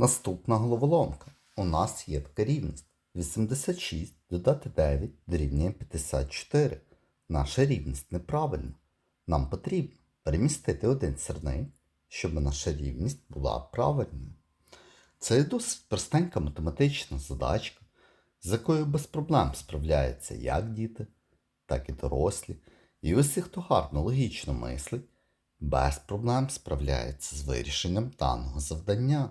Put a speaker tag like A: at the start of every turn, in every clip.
A: Наступна головоломка. У нас є така рівність. 86 додати 9 дорівнює 54. Наша рівність неправильна. Нам потрібно перемістити один сірник, щоб наша рівність була правильною. Це є досить простенька математична задачка, з якою без проблем справляються як діти, так і дорослі. І усі, хто гарно логічно мислить, без проблем справляється з вирішенням даного завдання.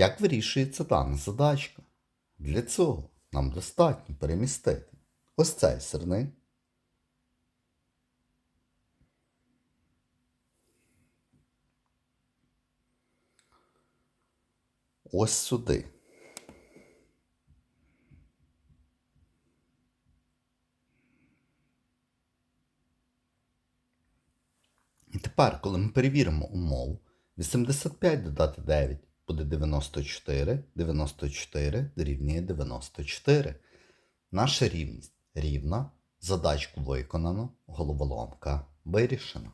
A: Як вирішується дана задачка? Для цього нам достатньо перемістити ось цей сирник. Ось сюди. І тепер, коли ми перевіримо умову, 85 додати 9 буде 94, 94 дорівнює 94. Наша рівність рівна, задачку виконано, головоломка вирішена.